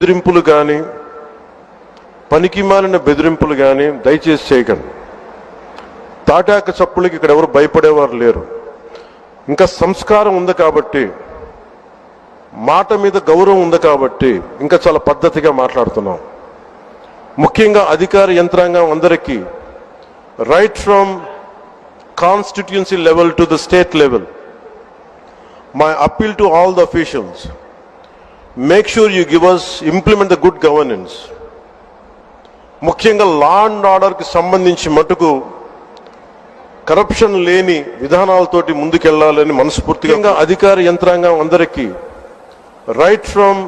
బెదిరింపులు కానీ పనికి మాలిన బెదిరింపులు కానీ దయచేసి చేయకండి. తాటాక చప్పులకి ఇక్కడ ఎవరు భయపడేవారు లేరు. ఇంకా సంస్కారం ఉంది కాబట్టి మాట మీద గౌరవం ఉంది కాబట్టి ఇంకా చాలా పద్ధతిగా మాట్లాడుతున్నాం. ముఖ్యంగా అధికార యంత్రాంగం అందరికీ right from constituency level to the state level my appeal to all the officials make sure you give us implement the good governance ముఖ్యంగా లా అండ్ ఆర్డర్కి సంబంధించి మటుకు కరప్షన్ లేని విధానాలతోటి ముందుకెళ్ళాలని మనస్ఫూర్తిగా అధికార యంత్రాంగం అందరికీ right from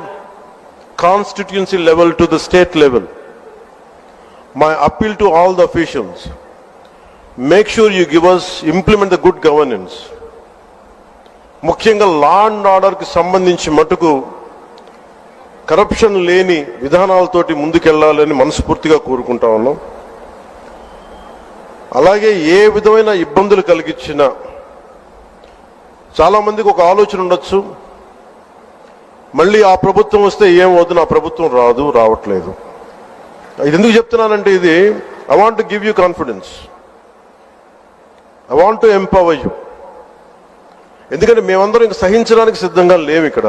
constituency level to the state level my appeal to all the officials make sure you give us implement the good governance ముఖ్యంగా లా అండ్ ఆర్డర్కి సంబంధించి మటుకు కరప్షన్ లేని విధానాలతోటి ముందుకెళ్ళాలని మనస్ఫూర్తిగా కోరుకుంటా ఉన్నాం. అలాగే ఏ విధమైన ఇబ్బందులు కలిగించినా చాలామందికి ఒక ఆలోచన ఉండొచ్చు. మళ్ళీ ఆ ప్రభుత్వం వస్తే ఏం వద్దు నా ప్రభుత్వం రాదు రావట్లేదు. ఇది ఎందుకు చెప్తున్నానంటే ఇది I want give you confidence I want to empower you ఎందుకంటే మేమందరం ఇంక సహించడానికి సిద్ధంగా లేవు ఇక్కడ.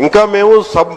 ఇంకా మేము సం-